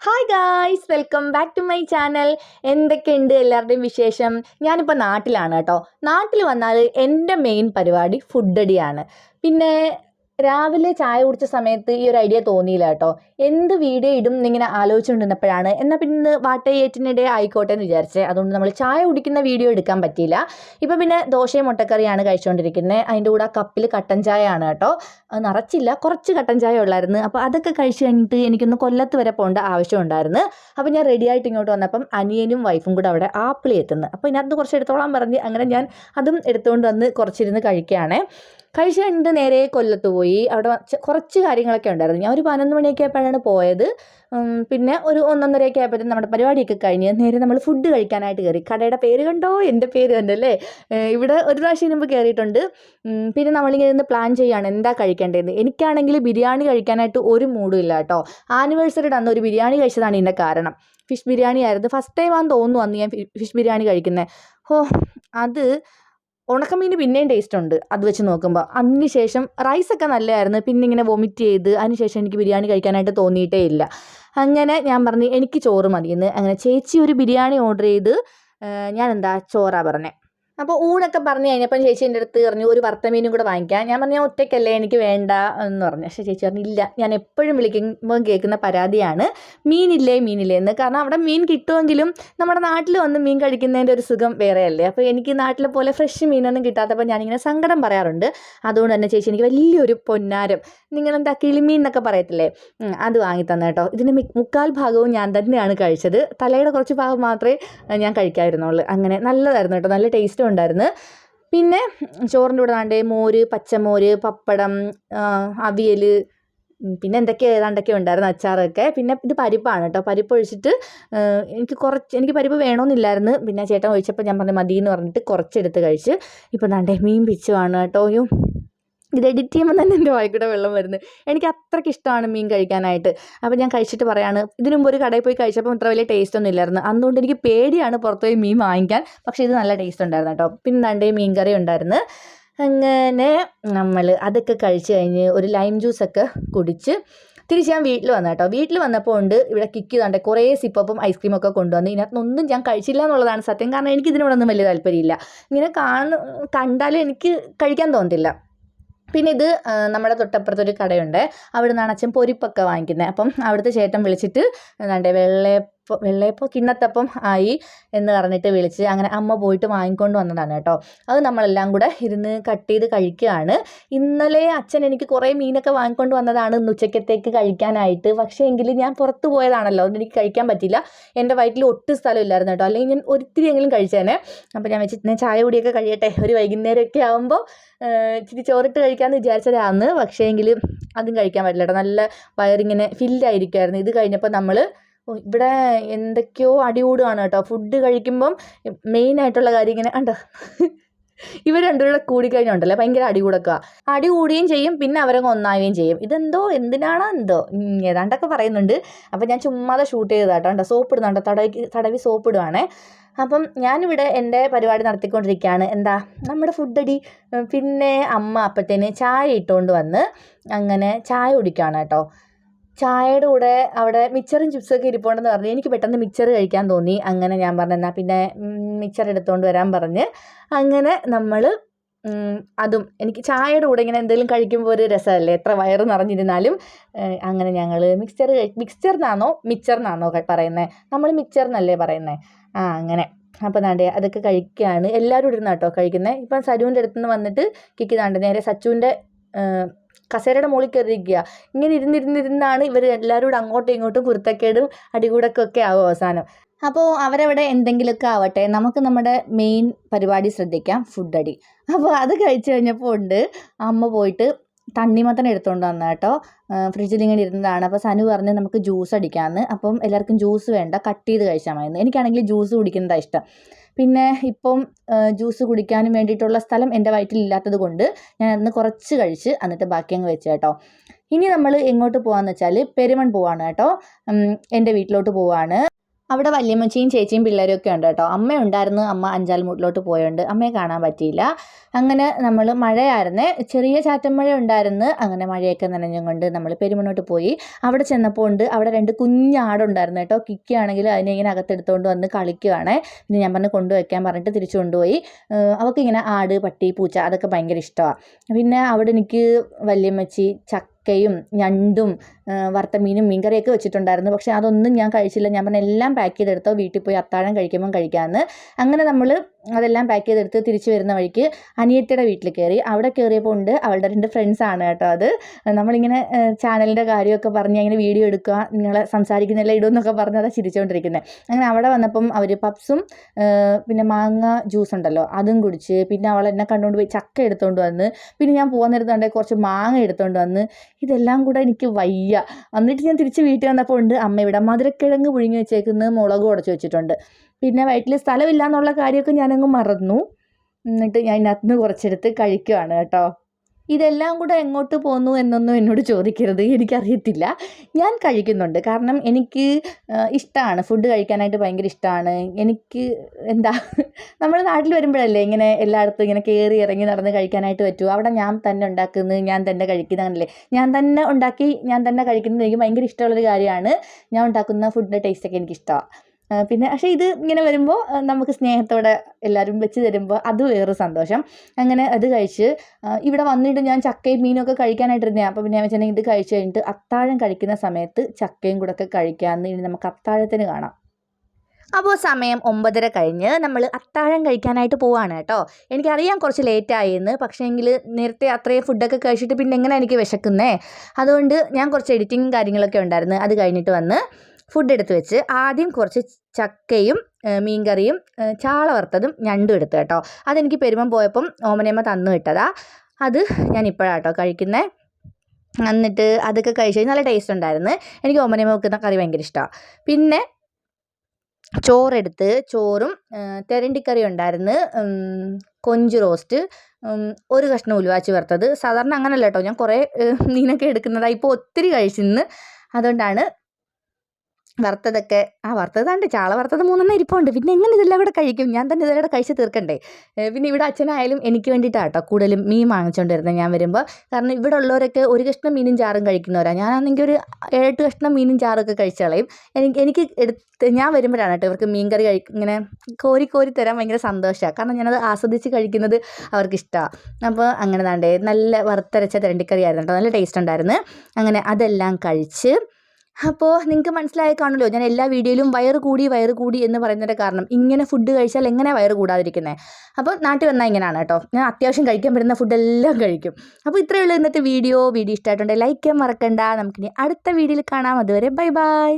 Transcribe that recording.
Hi guys welcome back to my channel എന്തൊക്കെയുണ്ട് എല്ലാവരുടെയും വിശേഷം? ഞാനിപ്പോൾ നാട്ടിലാണ് കേട്ടോ. നാട്ടിൽ വന്നാൽ എന്റെ മെയിൻ പരിപാടി ഫുഡ് അടിയാണ്. പിന്നെ രാവിലെ ചായ കുടിച്ച സമയത്ത് ഈ ഒരു ഐഡിയ തോന്നിയില്ല കേട്ടോ. എന്ത് വീഡിയോ ഇടും എന്നിങ്ങനെ ആലോചിച്ചുകൊണ്ടിരുന്നപ്പോഴാണ്. എന്നാൽ പിന്നെ വാട്ടയേറ്റിനിടെ ആയിക്കോട്ടെ എന്ന് വിചാരിച്ചേ. അതുകൊണ്ട് നമ്മൾ ചായ കുടിക്കുന്ന വീഡിയോ എടുക്കാൻ പറ്റിയില്ല. ഇപ്പം പിന്നെ ദോശയും മുട്ടക്കറിയാണ് കഴിച്ചുകൊണ്ടിരിക്കുന്നത് അതിന്റെ കൂടെ കപ്പിൽ കട്ടൻ ചായ ആണ് കേട്ടോ നിറച്ചില്ല. കുറച്ച് കട്ടൻ ചായ ഉള്ളായിരുന്നു. അപ്പോൾ അതൊക്കെ കഴിച്ച് കഴിഞ്ഞിട്ട് എനിക്കൊന്ന് കൊല്ലത്ത് വരെ പോകേണ്ട ആവശ്യമുണ്ടായിരുന്നു അപ്പോൾ ഞാൻ റെഡി ആയിട്ട് ഇങ്ങോട്ട് വന്നപ്പം അനിയനും വൈഫും കൂടെ അവിടെ ആപ്പിൾ എത്തുന്നു അപ്പോൾ ഇതിനകത്ത് കുറച്ച് എടുത്തോളാൻ പറഞ്ഞ് അങ്ങനെ ഞാൻ അതും എടുത്തുകൊണ്ട് വന്ന് കുറച്ചിരുന്ന് കഴിക്കുകയാണേ. കഴിച്ച് കഴിഞ്ഞിട്ട് നേരെ കൊല്ലത്ത് പോയി. അവിടെ കുറച്ച് കാര്യങ്ങളൊക്കെ ഉണ്ടായിരുന്നു. ഞാൻ ഒരു പതിനൊന്ന് മണിയൊക്കെ ആയപ്പോഴാണ് പോയത്. പിന്നെ ഒരു ഒന്നൊന്നരയൊക്കെ ആയപ്പോഴത്തേക്കും നമ്മുടെ പരിപാടിയൊക്കെ കഴിഞ്ഞ് നേരെ നമ്മൾ ഫുഡ് കഴിക്കാനായിട്ട് കയറി. കടയുടെ പേര് കണ്ടോ? എന്റെ പേര് കണ്ടല്ലേ ഇവിടെ ഒരു പ്രാവശ്യം മുമ്പ് കയറിയിട്ടുണ്ട്. പിന്നെ നമ്മളിങ്ങനെ ഇരുന്ന് പ്ലാൻ ചെയ്യുകയാണ്. എന്താ കഴിക്കേണ്ടതെന്ന്. എനിക്കാണെങ്കിൽ ബിരിയാണി കഴിക്കാനായിട്ട് ഒരു മൂഡും ഇല്ല കേട്ടോ. ആനിവേഴ്സറിയുടെ അന്ന് ഒരു ബിരിയാണി കഴിച്ചതാണ് ഇതിന്റെ കാരണം. ഫിഷ് ബിരിയാണി ആയിരുന്നു. ഫസ്റ്റ് ടൈം ആണെന്ന് തോന്നുന്നു അന്ന് ഞാൻ ഫിഷ് ബിരിയാണി കഴിക്കുന്നത് ഓ അത് ഉണക്കമീൻ പിന്നെയും ടേസ്റ്റ് ഉണ്ട്. അത് വെച്ച് നോക്കുമ്പോൾ അതിന് ശേഷം റൈസൊക്കെ നല്ലതായിരുന്നു. പിന്നെ ഇങ്ങനെ വൊമിറ്റ് ചെയ്ത് അതിന് ശേഷം എനിക്ക് ബിരിയാണി കഴിക്കാനായിട്ട് തോന്നിയിട്ടേ ഇല്ല. അങ്ങനെ ഞാൻ പറഞ്ഞു എനിക്ക് ചോറ് മതിയെന്ന്. അങ്ങനെ ചേച്ചി ഒരു ബിരിയാണി ഓർഡർ ചെയ്ത് ഞാൻ എന്താ ചോറാ പറഞ്ഞത് അപ്പോൾ ഊണൊക്കെ പറഞ്ഞു കഴിഞ്ഞപ്പം ചേച്ചി എന്റെ അടുത്ത് പറഞ്ഞു ഒരു വറുത്ത മീനും കൂടെ വാങ്ങിക്കാം. ഞാൻ പറഞ്ഞു ഒറ്റയ്ക്കല്ലേ എനിക്ക് വേണ്ട. എന്ന് പറഞ്ഞു. പക്ഷേ ചേച്ചി പറഞ്ഞു ഇല്ല ഞാൻ എപ്പോഴും വിളിക്കുമ്പോൾ കേൾക്കുന്ന പരാതിയാണ്. മീനില്ലേ മീനില്ലേ എന്ന്. കാരണം അവിടെ മീൻ കിട്ടുമെങ്കിലും നമ്മുടെ നാട്ടിൽ വന്ന് മീൻ കഴിക്കുന്നതിന്റെ ഒരു സുഖം വേറെയല്ലേ. അപ്പോൾ എനിക്ക് നാട്ടിലെ പോലെ ഫ്രഷ് മീനൊന്നും കിട്ടാത്തപ്പോൾ ഞാനിങ്ങനെ സങ്കടം പറയാറുണ്ട്. അതുകൊണ്ട് തന്നെ ചേച്ചി എനിക്ക് വലിയൊരു പൊന്നാരം. നിങ്ങളെന്താ കിളിമീൻ എന്നൊക്കെ പറയത്തില്ലേ? അത് വാങ്ങി തന്നെ കേട്ടോ ഇതിന്റെ മുക്കാൽ ഭാഗവും ഞാൻ തന്നെയാണ് കഴിച്ചത്. തലയുടെ കുറച്ച് ഭാഗം മാത്രമേ ഞാൻ കഴിക്കാതിരുന്നുള്ളൂ അങ്ങനെ നല്ലതായിരുന്നു കേട്ടോ. നല്ല ടേസ്റ്റും ഉണ്ടായിരുന്നു. പിന്നെ ചോറിന്റെ കൂടെ വേണ്ടേ മോര് പച്ചമോര് പപ്പടം അവിയൽ പിന്നെ എന്തൊക്കെയോ ഏതാണ്ടൊക്കെ ഉണ്ടായിരുന്നു അച്ചാറൊക്കെ. പിന്നെ ഇത് പരിപ്പാണ് കേട്ടോ. പരിപ്പ് ഒഴിച്ചിട്ട് എനിക്ക് കുറച്ച് എനിക്ക് പരിപ്പ് വേണമെന്നില്ലായിരുന്നു. പിന്നെ ചേട്ടൻ ഒഴിച്ചപ്പോൾ ഞാൻ പറഞ്ഞു മതി എന്ന് പറഞ്ഞിട്ട് കുറച്ചെടുത്ത് കഴിച്ച്. ഇപ്പം ദാണ്ടേ മീൻ പിച്ചുവാണ് കേട്ടോ. ഇത് എഡിറ്റ് ചെയ്യുമ്പോൾ തന്നെ എന്റെ വായിക്കൂടെ വെള്ളം വരുന്നു. എനിക്ക് അത്രയ്ക്ക് ഇഷ്ടമാണ് മീൻ കഴിക്കാനായിട്ട്. അപ്പോൾ ഞാൻ കഴിച്ചിട്ട് പറയാണ് ഇതിനു മുമ്പ് ഒരു കടയിൽ പോയി കഴിച്ചപ്പോൾ അത്ര വലിയ ടേസ്റ്റ് ഒന്നും ഇല്ലായിരുന്നു. അതുകൊണ്ട് എനിക്ക് പേടിയാണ് പുറത്ത് പോയി മീൻ വാങ്ങിക്കാൻ. പക്ഷേ ഇത് നല്ല ടേസ്റ്റ് ഉണ്ടായിരുന്നു കേട്ടോ. പിന്നെ ദാണ്ടേ മീൻ കറി ഉണ്ടായിരുന്നു. അങ്ങനെ നമ്മൾ അതൊക്കെ കഴിച്ച് കഴിഞ്ഞ് ഒരു ലൈം ജ്യൂസൊക്കെ കുടിച്ച് തിരിച്ച് ഞാൻ വീട്ടിൽ വന്നു കേട്ടോ. വീട്ടിൽ വന്നപ്പോൾ ഉണ്ട് ഇവിടെ കിക്ക് തണ്ടേ കുറേ സിപ്പപ്പും ഐസ്ക്രീമൊക്കെ കൊണ്ടുവന്ന്. ഇതിനകത്തൊന്നും ഞാൻ കഴിച്ചില്ല എന്നുള്ളതാണ് സത്യം. കാരണം എനിക്ക് ഇതിനോടൊന്നും വലിയ താല്പര്യമില്ല. ഇങ്ങനെ കാണ കണ്ടാലും എനിക്ക് കഴിക്കാൻ തോന്നത്തില്ല. പിന്നെ ഇത് നമ്മുടെ തൊട്ടപ്പുറത്തൊരു കടയുണ്ട്. അവിടെ നിന്നാണ് അച്ഛൻ പൊരിപ്പൊക്കെ വാങ്ങിക്കുന്നത് അപ്പം അവിടുത്തെ ചേട്ടൻ വിളിച്ചിട്ട് എന്താണ്ട് വെള്ളയപ്പം വെള്ളയപ്പം കിണ്ണത്തപ്പം ആയി എന്ന് പറഞ്ഞിട്ട് വിളിച്ച് അങ്ങനെ അമ്മ പോയിട്ട് വാങ്ങിക്കൊണ്ട് വന്നതാണ് കേട്ടോ. അത് നമ്മളെല്ലാം കൂടെ ഇരുന്ന് കട്ട് ചെയ്ത് കഴിക്കുകയാണ്. ഇന്നലെ അച്ഛൻ എനിക്ക് കുറേ മീനൊക്കെ വാങ്ങിക്കൊണ്ട് വന്നതാണ് ഇന്ന് ഉച്ചക്കത്തേക്ക് കഴിക്കാനായിട്ട്. പക്ഷേ എങ്കിൽ ഞാൻ പുറത്ത് പോയതാണല്ലോ അതുകൊണ്ട് എനിക്ക് കഴിക്കാൻ പറ്റില്ല എന്റെ വയറ്റിൽ ഒട്ടും സ്ഥലമില്ലായിരുന്നു കേട്ടോ. അല്ലെങ്കിൽ ഞാൻ ഒരിത്തിരി എങ്കിലും കഴിച്ചേനെ. അപ്പോൾ ഞാൻ വെച്ചിട്ട് ഞാൻ ചായ കുടിയൊക്കെ കഴിയട്ടെ. ഒരു വൈകുന്നേരമൊക്കെ ആകുമ്പോൾ ഇച്ചിരി ചോറിട്ട് കഴിക്കാമെന്ന് വിചാരിച്ചതാണ്. പക്ഷേ എങ്കിൽ അതും കഴിക്കാൻ പറ്റില്ല കേട്ടോ. നല്ല വയറിങ്ങനെ ഫില്ലായിരിക്കുമായിരുന്നു ഇത് കഴിഞ്ഞപ്പോൾ നമ്മൾ ഇവിടെ എന്തൊക്കെയോ അടികൂടുകയാണ് കേട്ടോ. ഫുഡ് കഴിക്കുമ്പം മെയിനായിട്ടുള്ള കാര്യം ഇങ്ങനെ കണ്ടോ? ഇവർ രണ്ടുപേരുടെ കൂടിക്കഴിഞ്ഞുണ്ടല്ലേ ഭയങ്കര അടികൂടക്കുക അടി കൂടുകയും ചെയ്യും പിന്നെ അവരങ്ങ് ഒന്നാവുകയും ചെയ്യും. ഇതെന്തോ? എന്തിനാണോ എന്തോ? ഏതാണ്ടൊക്കെ പറയുന്നുണ്ട്. അപ്പം ഞാൻ ചുമ്മാതെ ഷൂട്ട് ചെയ്തതാട്ടോ കണ്ടോ? സോപ്പ് ഇടുന്നുണ്ടോ. തടവി തടവി സോപ്പ് ഇടുവാണേ. അപ്പം ഞാനിവിടെ എന്റെ പരിപാടി നടത്തിക്കൊണ്ടിരിക്കുകയാണ്. എന്താ? നമ്മുടെ ഫുഡടി അടി. പിന്നെ അമ്മ അപ്പത്തേന് ചായ ഇട്ടുകൊണ്ട് വന്ന് അങ്ങനെ ചായ കുടിക്കുകയാണ് കേട്ടോ. ചായയുടെ കൂടെ അവിടെ മിച്ചറും ചിപ്സൊക്കെ ഇരിപ്പുണ്ടെന്ന് പറഞ്ഞു. എനിക്ക് പെട്ടെന്ന് മിച്ചർ കഴിക്കാൻ തോന്നി. അങ്ങനെ ഞാൻ പറഞ്ഞു എന്നാൽ പിന്നെ മിച്ചർ എടുത്തുകൊണ്ട് വരാൻ പറഞ്ഞ്. അങ്ങനെ നമ്മൾ അതും എനിക്ക് ചായയുടെ കൂടെ ഇങ്ങനെ എന്തെങ്കിലും കഴിക്കുമ്പോൾ ഒരു രസമല്ലേ? എത്ര വയറ് നിറഞ്ഞിരുന്നാലും അങ്ങനെ ഞങ്ങൾ മിക്സ്ചർ മിക്സ്ചർ എന്നാണോ മിക്സർ എന്നാണോ പറയുന്നത് നമ്മൾ മിക്സ്ചർ എന്നല്ലേ പറയുന്നത് ആ അങ്ങനെ. അപ്പോൾ ദാണ്ടേ അതൊക്കെ കഴിക്കുകയാണ് എല്ലാവരും ഇടുന്ന കേട്ടോ കഴിക്കുന്നത് ഇപ്പം സരുവിന്റെ അടുത്തുനിന്ന് വന്നിട്ട് കിക്കി നേരെ സച്ചുവിന്റെ കസേരയുടെ മുകളിൽ കയറിയിരിക്കുക. ഇങ്ങനെ ഇരുന്നിരുന്നിരുന്നാണ് ഇവർ എല്ലാവരും കൂടെ അങ്ങോട്ടും ഇങ്ങോട്ടും കുരുത്തക്കേടും അടികൂടൊക്കെ ആവും അവസാനം. അപ്പോൾ അവരവിടെ എന്തെങ്കിലുമൊക്കെ ആവട്ടെ നമുക്ക് നമ്മുടെ മെയിൻ പരിപാടി ശ്രദ്ധിക്കാം ഫുഡ് അടി. അപ്പോൾ അത് കഴിച്ചു കഴിഞ്ഞപ്പോൾ ഉണ്ട് അമ്മ പോയിട്ട് തണ്ണിമത്തൻ എടുത്തുകൊണ്ട് വന്ന കേട്ടോ. ഫ്രിഡ്ജിൽ ഇങ്ങനെ ഇരുന്നതാണ്. അപ്പോൾ സനു പറഞ്ഞ് നമുക്ക് ജ്യൂസ് അടിക്കാമെന്ന് അപ്പം എല്ലാവർക്കും ജ്യൂസ് വേണ്ട. കട്ട് ചെയ്ത് കഴിച്ചാൽ മതി എനിക്കാണെങ്കിൽ ജ്യൂസ് കുടിക്കുന്നതാണ് ഇഷ്ടം. പിന്നെ ഇപ്പം ജ്യൂസ് കുടിക്കാനും വേണ്ടിയിട്ടുള്ള സ്ഥലം എന്റെ വയറ്റിലില്ലാത്തത് കൊണ്ട് ഞാൻ അന്ന് കുറച്ച് കഴിച്ച് എന്നിട്ട് ബാക്കി അങ്ങ് വെച്ച് കേട്ടോ. ഇനി നമ്മൾ എങ്ങോട്ട് പോകാമെന്ന് വെച്ചാൽ പെരുമൺ പോവാണ് കേട്ടോ. എന്റെ വീട്ടിലോട്ട് പോവാണ്. അവിടെ വല്യമ്മച്ചിയും ചേച്ചിയും പിള്ളേരും ഒക്കെ ഉണ്ട് കേട്ടോ. അമ്മ ഉണ്ടായിരുന്നു അമ്മ അഞ്ചാൽമൂട്ടിലോട്ട് പോയോണ്ട്. അമ്മയെ കാണാൻ പറ്റിയില്ല. അങ്ങനെ നമ്മൾ മഴയായിരുന്നേ ചെറിയ ചാറ്റൻ മഴ ഉണ്ടായിരുന്നു. അങ്ങനെ മഴയൊക്കെ നനഞ്ഞും കൊണ്ട് നമ്മൾ പെരുമണോട്ട് പോയി. അവിടെ ചെന്നപ്പോൾ ഉണ്ട് അവിടെ രണ്ട് കുഞ്ഞാടുണ്ടായിരുന്നു കേട്ടോ. കിക്കാണെങ്കിൽ അതിനെ ഇങ്ങനെ അകത്തെടുത്തുകൊണ്ട് വന്ന് കളിക്കുകയാണ് പിന്നെ ഞാൻ പറഞ്ഞ് കൊണ്ടുവയ്ക്കാൻ പറഞ്ഞിട്ട് തിരിച്ചു കൊണ്ടുപോയി. അവൾക്ക് അവൾക്കിങ്ങനെ ആട് പട്ടി പൂച്ച അതൊക്കെ ഭയങ്കര ഇഷ്ടമാണ് പിന്നെ അവിടെ എനിക്ക് വല്യമ്മച്ചി ചക്കയും ഞണ്ടും വറുത്തമീനും വറുത്ത മീനും മീൻകറിയൊക്കെ വെച്ചിട്ടുണ്ടായിരുന്നു. പക്ഷേ അതൊന്നും ഞാൻ കഴിച്ചില്ല. ഞാൻ പറഞ്ഞ എല്ലാം പാക്ക് ചെയ്തെടുത്തോ? വീട്ടിൽ പോയി അത്താഴം കഴിക്കുമ്പം കഴിക്കാമെന്ന് അങ്ങനെ നമ്മൾ അതെല്ലാം പാക്ക് ചെയ്തെടുത്ത് തിരിച്ചു വരുന്ന വഴിക്ക് അനിയത്തിയുടെ വീട്ടിൽ കയറി. അവിടെ കയറിയപ്പോൾ ഉണ്ട് അവളുടെ രണ്ട് ഫ്രണ്ട്സാണ് കേട്ടോ അത്. നമ്മളിങ്ങനെ ചാനലിന്റെ കാര്യമൊക്കെ പറഞ്ഞ് അങ്ങനെ വീഡിയോ എടുക്കുക നിങ്ങളെ സംസാരിക്കുന്നില്ല ഇടുമെന്നൊക്കെ പറഞ്ഞ് അതാ ചിരിച്ചുകൊണ്ടിരിക്കുന്നത് അങ്ങനെ അവിടെ വന്നപ്പം അവർ പപ്സും പിന്നെ മാങ്ങ ജ്യൂസ് ഉണ്ടല്ലോ അതും കുടിച്ച് പിന്നെ അവൾ എന്നെ കണ്ടുകൊണ്ട് പോയി ചക്ക എടുത്തുകൊണ്ട് വന്ന്. പിന്നെ ഞാൻ പോകുന്നിടത്തുണ്ടെങ്കിൽ കുറച്ച് മാങ്ങ എടുത്തുകൊണ്ട് വന്ന്. ഇതെല്ലാം കൂടെ എനിക്ക് വയ്യ. എന്നിട്ട് ഞാൻ തിരിച്ച് വീട്ടിൽ വന്നപ്പോൾ ഉണ്ട്. അമ്മ ഇവിടെ മധുരക്കിഴങ്ങ് പുഴുങ്ങി വെച്ചേക്കുന്നത് മുളക് ഉടച്ച് വെച്ചിട്ടുണ്ട്. പിന്നെ വയറ്റിൽ സ്ഥലമില്ല എന്നുള്ള കാര്യമൊക്കെ ഞാനങ്ങ് മറന്നു. എന്നിട്ട് ഞാൻ അതിനകത്ത് നിന്ന് കുറച്ചെടുത്ത് കഴിക്കുകയാണ് കേട്ടോ. ഇതെല്ലാം കൂടെ എങ്ങോട്ട് പോന്നു എന്നൊന്നും എന്നോട് ചോദിക്കരുത്. എനിക്കറിയത്തില്ല. ഞാൻ കഴിക്കുന്നുണ്ട്. കാരണം എനിക്ക് ഇഷ്ടമാണ് ഫുഡ് കഴിക്കാനായിട്ട് ഭയങ്കര ഇഷ്ടമാണ് എനിക്ക് എന്താ നമ്മൾ നാട്ടിൽ വരുമ്പോഴല്ലേ ഇങ്ങനെ എല്ലായിടത്തും ഇങ്ങനെ കയറി ഇറങ്ങി നടന്ന് കഴിക്കാനായിട്ട് പറ്റുമോ അവിടെ ഞാൻ തന്നെ ഉണ്ടാക്കുന്നത് ഞാൻ തന്നെ കഴിക്കുന്നത് അങ്ങനല്ലേ ഞാൻ തന്നെ ഉണ്ടാക്കി ഞാൻ തന്നെ കഴിക്കുന്നത് എനിക്ക് ഭയങ്കര ഇഷ്ടമുള്ളൊരു കാര്യമാണ്. ഞാൻ ഉണ്ടാക്കുന്ന ഫുഡിന്റെ ടേസ്റ്റൊക്കെ എനിക്കിഷ്ടമാണ് പിന്നെ പക്ഷേ ഇത് ഇങ്ങനെ വരുമ്പോൾ നമുക്ക് സ്നേഹത്തോടെ എല്ലാവരും വെച്ച് തരുമ്പോൾ അത് വേറെ സന്തോഷം. അങ്ങനെ അത് കഴിച്ച് ഇവിടെ വന്നിട്ട് ഞാൻ ചക്കയും മീനൊക്കെ കഴിക്കാനായിട്ടിരുന്നേ. അപ്പോൾ പിന്നെ വെച്ചിട്ടുണ്ടെങ്കിൽ ഇത് കഴിച്ച് കഴിഞ്ഞിട്ട് അത്താഴം കഴിക്കുന്ന സമയത്ത് ചക്കയും കൂടെ ഒക്കെ കഴിക്കാമെന്ന് ഇനി നമുക്ക് അത്താഴത്തിന് കാണാം. അപ്പോൾ സമയം ഒമ്പതര കഴിഞ്ഞ് നമ്മൾ അത്താഴം കഴിക്കാനായിട്ട് പോവാണ് കേട്ടോ. എനിക്കറിയാം കുറച്ച് ലേറ്റായി എന്ന് പക്ഷേ എങ്കിൽ നേരത്തെ അത്രയും ഫുഡൊക്കെ കഴിച്ചിട്ട് പിന്നെ എങ്ങനെ എനിക്ക് വിശക്കുന്നേ? അതുകൊണ്ട് ഞാൻ കുറച്ച് എഡിറ്റിങ്ങും കാര്യങ്ങളൊക്കെ ഉണ്ടായിരുന്നു. അത് കഴിഞ്ഞിട്ട് വന്ന് ഫുഡ് എടുത്ത് വെച്ച് ആദ്യം കുറച്ച് ചക്കയും മീൻകറിയും ചാള വറുത്തതും ഞണ്ടും എടുത്തു കേട്ടോ. അതെനിക്ക് പെരുമം പോയപ്പം ഓമനയമ്മ തന്നു വിട്ടതാ അത് ഞാൻ ഇപ്പോഴാട്ടോ കഴിക്കുന്നത് എന്നിട്ട് അതൊക്കെ കഴിച്ച് നല്ല ടേസ്റ്റ് ഉണ്ടായിരുന്നു. എനിക്ക് ഓമനയമ്മ വെക്കുന്ന കറി ഭയങ്കര ഇഷ്ടമാണ് പിന്നെ ചോറെടുത്ത് ചോറും തെരണ്ടിക്കറി ഉണ്ടായിരുന്നു. കൊഞ്ച് റോസ്റ്റ് ഒരു കഷ്ണം ഉലുവാച്ചി വറുത്തത്. സാധാരണ അങ്ങനല്ല കേട്ടോ. ഞാൻ കുറേ മീനൊക്കെ എടുക്കുന്നതാണ് ഇപ്പോൾ ഒത്തിരി കഴിച്ചിന്ന്. അതുകൊണ്ടാണ് വറുത്തതൊക്കെ ആ വറുത്തതാണ്ട് ചാള വറുത്തത് മൂന്നെണ്ണം ഇരിപ്പുണ്ട്. പിന്നെ എങ്ങനെ ഇതെല്ലാം കൂടെ കഴിക്കും? ഞാൻ തന്നെ ഇതെല്ലാം കഴിച്ച് തീർക്കണ്ടേ? പിന്നെ ഇവിടെ അച്ഛനായാലും എനിക്ക് വേണ്ടിയിട്ടാണ് കേട്ടോ കൂടുതലും മീൻ വാങ്ങിച്ചുകൊണ്ട് വരുന്നത് ഞാൻ വരുമ്പോൾ കാരണം ഇവിടെ ഉള്ളവരൊക്കെ ഒരു കഷ്ണം മീനും ചാറും കഴിക്കുന്നവരാണ് ഞാനാണെങ്കിൽ ഒരു ഏഴെട്ട് കഷ്ണം മീനും ചാറൊക്കെ കഴിച്ച് കളയും. എനിക്ക് എനിക്ക് എടുത്ത് ഞാൻ വരുമ്പോഴാണ് കേട്ടോ ഇവർക്ക് മീൻ കറി കഴി ഇങ്ങനെ കോരി കോരി തരാൻ ഭയങ്കര സന്തോഷമാണ് കാരണം ഞാനത് ആസ്വദിച്ച് കഴിക്കുന്നത് അവർക്ക് ഇഷ്ടമാണ് അപ്പോൾ അങ്ങനെ താണ്ടേ നല്ല വറുത്തരച്ച തിരണ്ടിക്കറി ആയിരുന്നു കേട്ടോ. നല്ല ടേസ്റ്റ് ഉണ്ടായിരുന്നു. അങ്ങനെ അതെല്ലാം കഴിച്ച് അപ്പോൾ നിങ്ങൾക്ക് മനസ്സിലായി കാണുമല്ലോ ഞാൻ എല്ലാ വീഡിയോയിലും വയറ് കൂടി വയറ് കൂടി എന്ന് പറയുന്നതിന്റെ കാരണം. ഇങ്ങനെ ഫുഡ് കഴിച്ചാൽ എങ്ങനെ വയറ് കൂടാതിരിക്കുന്നത് അപ്പോൾ നാട്ടിൽ വന്നാൽ ഇങ്ങനെയാണ് കേട്ടോ. ഞാൻ അത്യാവശ്യം കഴിക്കാൻ പറ്റുന്ന ഫുഡെല്ലാം കഴിക്കും. അപ്പോൾ ഇത്രയേ ഉള്ളൂ ഇന്നത്തെ വീഡിയോ. വീഡിയോ ഇഷ്ടമായിട്ടുണ്ടെങ്കിൽ ലൈക്ക് ചെയ്യാൻ മറക്കണ്ട. നമുക്കിനി അടുത്ത വീഡിയോയിൽ കാണാം. അതുവരെ ബൈ ബൈ.